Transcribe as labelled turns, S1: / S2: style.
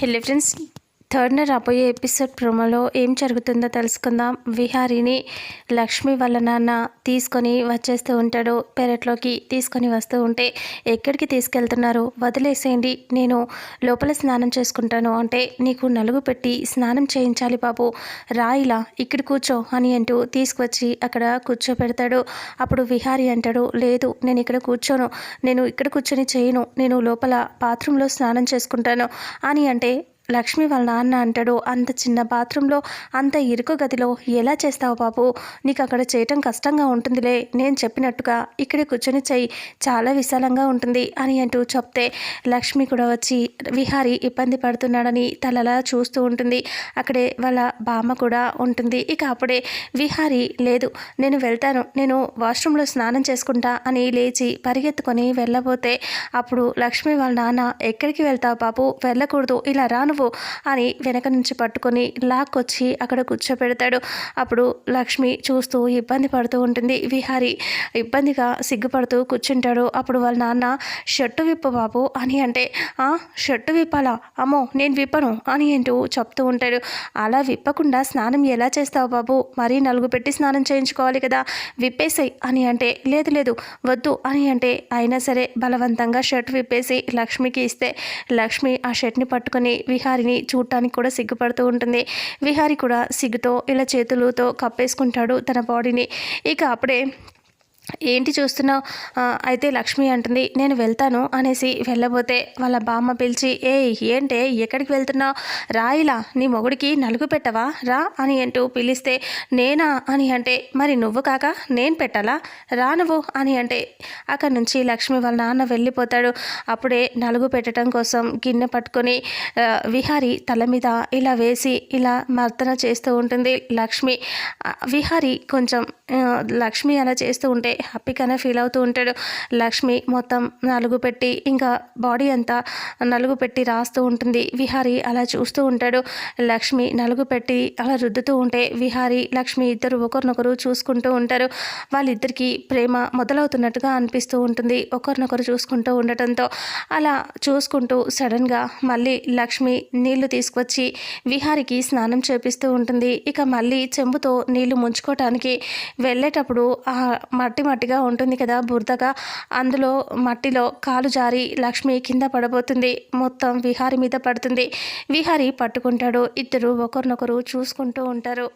S1: He lived in థర్డ్న రాబోయే episode ప్రోమోలో ఏం జరుగుతుందో తెలుసుకుందాం. విహారీని లక్ష్మి వాళ్ళ నాన్న తీసుకొని వచ్చేస్తూ ఉంటాడు. పెరట్లోకి తీసుకొని వస్తూ ఉంటే ఎక్కడికి తీసుకెళ్తున్నారు? వదిలేసేయండి నేను లోపల స్నానం చేసుకుంటాను. అంటే నీకు నలుగు పెట్టి స్నానం చేయించాలి బాబు. రాయిలా ఇక్కడ కూర్చో అని అంటూ తీసుకొచ్చి అక్కడ కూర్చోపెడతాడు. అప్పుడు విహారీ అంటాడు లేదు నేను ఇక్కడ కూర్చోను. నేను ఇక్కడ కూర్చొని చేయను. నేను లోపల బాత్రూంలో స్నానం చేసుకుంటాను అని అంటే లక్ష్మి వాళ్ళ నాన్న అంటాడు అంత చిన్న బాత్రూంలో అంత ఇరుకు గదిలో ఎలా చేస్తావు బాబు? నీకు అక్కడ చేయటం కష్టంగా ఉంటుందిలే. నేను చెప్పినట్టుగా ఇక్కడే కూర్చొని చెయ్యి చాలా విశాలంగా ఉంటుంది అని అంటూ చెప్తే లక్ష్మి కూడా వచ్చి విహారి ఇబ్బంది పడుతున్నాడని తలలా చూస్తూ ఉంటుంది. అక్కడే వాళ్ళ బామ్మ కూడా ఉంటుంది. ఇక అప్పుడే విహారి లేదు నేను వెళ్తాను. నేను వాష్రూమ్లో స్నానం చేసుకుంటా అని లేచి పరిగెత్తుకొని వెళ్ళబోతే అప్పుడు లక్ష్మి వాళ్ళ నాన్న ఎక్కడికి వెళ్తావు బాబు? వెళ్ళకూడదు. ఇలా రాను నువ్వు అని వెనక నుంచి పట్టుకొని లాక్కొచ్చి అక్కడ కూర్చోపెడతాడు. అప్పుడు లక్ష్మి చూస్తూ ఇబ్బంది పడుతూ ఉంటుంది. విహారి ఇబ్బందిగా సిగ్గుపడుతూ కూర్చుంటాడు. అప్పుడు వాళ్ళ నాన్న షర్టు విప్పు బాబు అని అంటే షర్టు విప్పాలా? అమ్మో నేను విప్పను అని అంటూ చెప్తూ ఉంటాడు. అలా విప్పకుండా స్నానం ఎలా చేస్తావు బాబు? మరీ నలుగు పెట్టి స్నానం చేయించుకోవాలి కదా. విప్పేసాయి అని అంటే లేదు లేదు వద్దు అని అంటే అయినా సరే బలవంతంగా షర్ట్ విప్పేసి లక్ష్మికి ఇస్తే లక్ష్మి ఆ షర్ట్ని పట్టుకొని విహారి విహారిని చూడటానికి కూడా సిగ్గుపడుతూ ఉంటుంది. విహారి కూడా సిగ్గుతో ఇలా చేతులతో కప్పేసుకుంటాడు తన బాడీని. ఇక అప్పుడే ఏంటి చూస్తున్నావు? అయితే లక్ష్మి అంటుంది నేను వెళ్తాను అనేసి వెళ్ళబోతే వాళ్ళ బామ్మ పిలిచి ఏ ఏంటే ఎక్కడికి వెళ్తున్నావు? రాయిలా నీ మొగుడికి నలుగు పెట్టవా? రా అని అంటూ పిలిస్తే నేనా? అని అంటే మరి నువ్వు కాక నేను పెట్టాలా? రా నువ్వు అని అంటే అక్కడి నుంచి లక్ష్మి వాళ్ళ నాన్న వెళ్ళిపోతాడు. అప్పుడే నలుగు పెట్టడం కోసం గిన్నె పట్టుకొని విహారి తల మీద ఇలా వేసి ఇలా మర్దన చేస్తూ ఉంటుంది లక్ష్మి. విహారి కొంచెం లక్ష్మి అలా చేస్తూ ఉంటే హ్యాపీగానే ఫీల్ అవుతూ ఉంటాడు. లక్ష్మి మొత్తం నలుగు పెట్టి ఇంకా బాడీ అంతా నలుగు పెట్టి రాస్తూ ఉంటుంది. విహారీ అలా చూస్తూ ఉంటాడు. లక్ష్మి నలుగు పెట్టి అలా రుద్దుతూ ఉంటే విహారీ లక్ష్మి ఇద్దరు ఒకరినొకరు చూసుకుంటూ ఉంటారు. వాళ్ళిద్దరికీ ప్రేమ మొదలవుతున్నట్టుగా అనిపిస్తూ ఉంటుంది. ఒకరినొకరు చూసుకుంటూ ఉండటంతో అలా చూసుకుంటూ సడన్గా మళ్ళీ లక్ష్మి నీళ్ళు తీసుకొచ్చి విహారికి స్నానం చేపిస్తూ ఉంటుంది. ఇక మళ్ళీ చెంబుతో నీళ్ళు ముంచుకోవటానికి వెళ్ళేటప్పుడు ఆ మట్టి మట్టిగా ఉంటుంది కదా బురదగా. అందులో మట్టిలో కాలు జారి లక్ష్మి కింద పడబోతుంది. మొత్తం విహారి మీద పడుతుంది. విహారి పట్టుకుంటాడు. ఇద్దరు ఒకరినొకరు చూసుకుంటూ ఉంటారు.